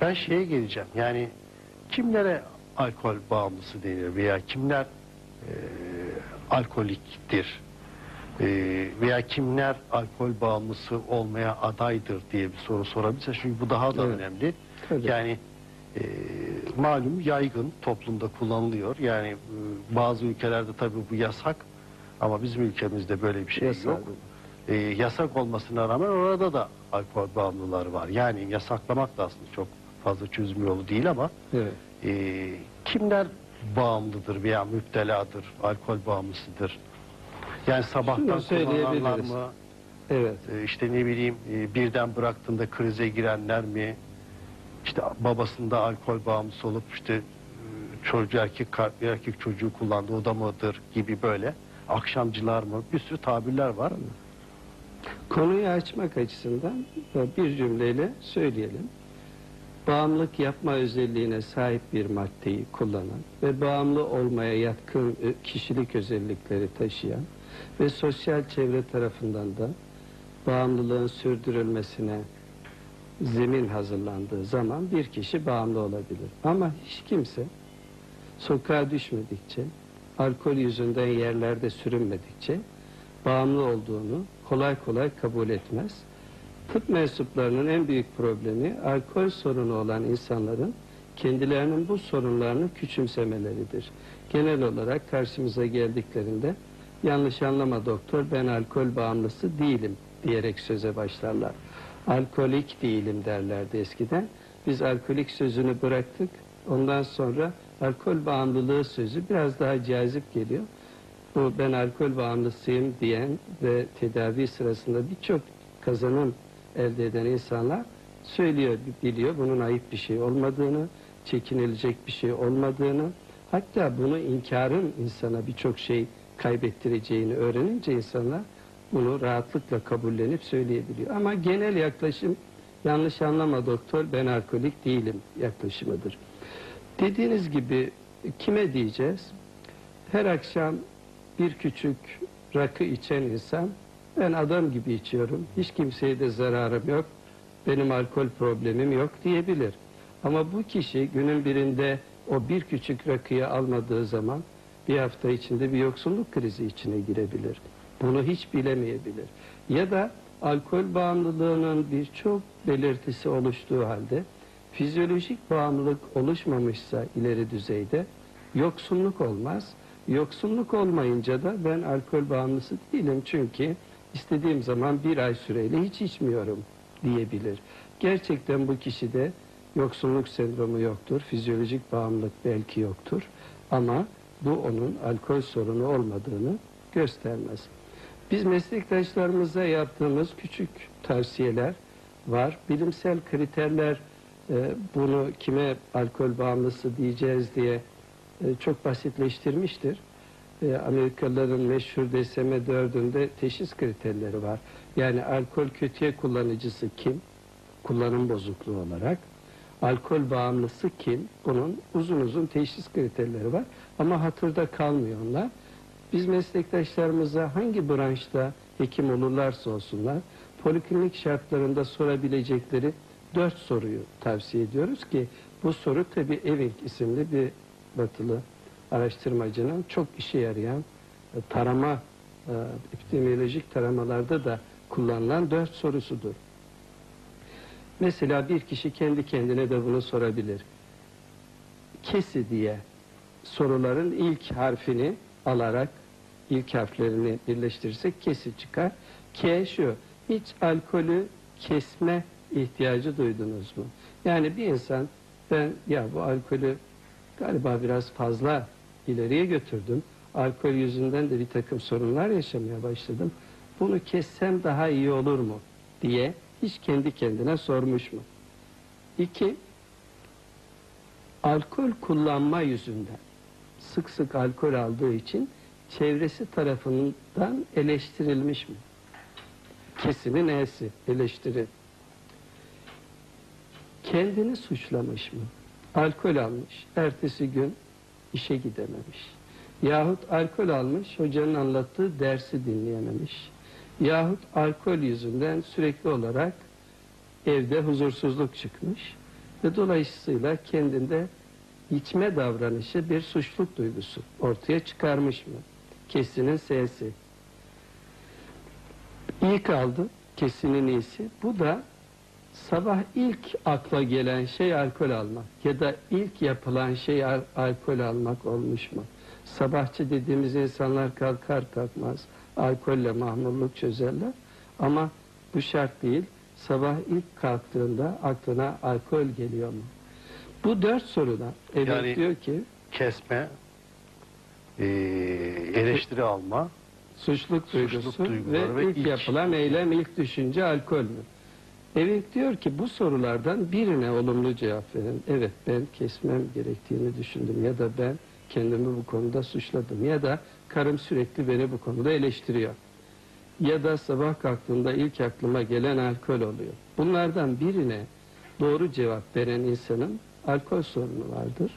Ben şeye geleceğim. Yani kimlere alkol bağımlısı denir veya kimler e, alkoliktir E, veya kimler alkol bağımlısı olmaya adaydır diye bir soru sorabilirse çünkü bu daha da Evet. önemli. Tabii. Yani e, malum yaygın toplumda kullanılıyor. Yani e, bazı ülkelerde tabii bu yasak ama bizim ülkemizde böyle bir şey Yasak. yok. E, yasak olmasına rağmen orada da alkol bağımlıları var. Yani yasaklamak da aslında çok fazla çözüm yolu değil ama Evet. e, kimler bağımlıdır veya müpteladır, alkol bağımlısıdır? Yani sabahtan kullananlar mı? Evet. E, işte ne bileyim e, birden bıraktığında krize girenler mi? İşte babasında alkol bağımlısı olup işte e, çocuğu erkek kar- erkek çocuğu kullandı o da mıdır gibi böyle akşamcılar mı? Bir sürü tabirler var. Konuyu açmak açısından bir cümleyle söyleyelim. Bağımlılık yapma özelliğine sahip bir maddeyi kullanan ve bağımlı olmaya yatkın e, kişilik özellikleri taşıyan ve sosyal çevre tarafından da bağımlılığın sürdürülmesine zemin hazırlandığı zaman bir kişi bağımlı olabilir. Ama hiç kimse sokağa düşmedikçe, alkol yüzünden yerlerde sürünmedikçe bağımlı olduğunu kolay kolay kabul etmez. Tıp mensuplarının en büyük problemi alkol sorunu olan insanların kendilerinin bu sorunlarını küçümsemeleridir. Genel olarak karşımıza geldiklerinde yanlış anlama doktor ben alkol bağımlısı değilim diyerek söze başlarlar. Alkolik değilim derlerdi eskiden. Biz alkolik sözünü bıraktık. Ondan sonra alkol bağımlılığı sözü biraz daha cazip geliyor. Bu ben alkol bağımlısıyım diyen ve tedavi sırasında birçok kazanım elde eden insanlar söylüyor, biliyor bunun ayıp bir şey olmadığını, çekinilecek bir şey olmadığını, hatta bunu inkarın insana birçok şey kaybettireceğini öğrenince insanlar bunu rahatlıkla kabullenip söyleyebiliyor. Ama genel yaklaşım yanlış anlama doktor ben alkolik değilim yaklaşımıdır. Dediğiniz gibi kime diyeceğiz? Her akşam bir küçük rakı içen insan ben adam gibi içiyorum. Hiç kimseye de zararım yok. Benim alkol problemim yok diyebilir. Ama bu kişi günün birinde o bir küçük rakıyı almadığı zaman bir hafta içinde bir yoksulluk krizi içine girebilir. Bunu hiç bilemeyebilir. Ya da alkol bağımlılığının birçok belirtisi oluştuğu halde fizyolojik bağımlılık oluşmamışsa ileri düzeyde yoksunluk olmaz. Yoksunluk olmayınca da ben alkol bağımlısı değilim çünkü istediğim zaman bir ay süreyle hiç içmiyorum diyebilir. Gerçekten bu kişide yoksunluk sendromu yoktur, fizyolojik bağımlılık belki yoktur ama bu onun alkol sorunu olmadığını göstermez. Biz meslektaşlarımıza yaptığımız küçük tavsiyeler var. Bilimsel kriterler e, bunu kime alkol bağımlısı diyeceğiz diye e, çok basitleştirmiştir. E, Amerikalıların meşhur DSM-4'ünde teşhis kriterleri var. Yani alkol kötüye kullanıcısı kim? Kullanım bozukluğu olarak. Alkol bağımlısı kim? Bunun uzun uzun teşhis kriterleri var. Ama hatırda kalmıyor onlar. Biz meslektaşlarımıza hangi branşta hekim olurlarsa olsunlar poliklinik şartlarında sorabilecekleri dört soruyu tavsiye ediyoruz ki bu soru tabi Eving isimli bir batılı araştırmacının çok işe yarayan e, tarama e, epidemiyolojik taramalarda da kullanılan dört sorusudur. Mesela bir kişi kendi kendine de bunu sorabilir. Kesi diye soruların ilk harfini alarak ilk harflerini birleştirirsek kesi çıkar. K şu, hiç alkolü kesme ihtiyacı duydunuz mu? Yani bir insan ben ya bu alkolü galiba biraz fazla ileriye götürdüm. Alkol yüzünden de bir takım sorunlar yaşamaya başladım. Bunu kessem daha iyi olur mu diye hiç kendi kendine sormuş mu? İki, alkol kullanma yüzünden sık sık alkol aldığı için çevresi tarafından eleştirilmiş mi? Kesimin E'si eleştiri. Kendini suçlamış mı? Alkol almış, ertesi gün işe gidememiş. Yahut alkol almış, hocanın anlattığı dersi dinleyememiş. Yahut alkol yüzünden sürekli olarak evde huzursuzluk çıkmış. ve dolayısıyla kendinde içme davranışı bir suçluluk duygusu ortaya çıkarmış mı? Kesinin S'si. İyi kaldı. Kesinin iyisi. Bu da sabah ilk akla gelen şey alkol almak ya da ilk yapılan şey al- alkol almak olmuş mu? Sabahçı dediğimiz insanlar kalkar kalkmaz alkolle mahmurluk çözerler ama bu şart değil. Sabah ilk kalktığında aklına alkol geliyor mu? Bu dört soruda evet Yani- diyor ki Kesme, e, eleştiri alma, Suçluluk duygusu duyguları ve, ve ilk, ilk- yapılan eylem, ilk düşünce alkol mü? Evet diyor ki bu sorulardan birine olumlu cevap verin. Evet ben kesmem gerektiğini düşündüm ya da ben kendimi bu konuda suçladım ya da karım sürekli beni bu konuda eleştiriyor. Ya da sabah kalktığımda ilk aklıma gelen alkol oluyor. Bunlardan birine doğru cevap veren insanın alkol sorunu vardır.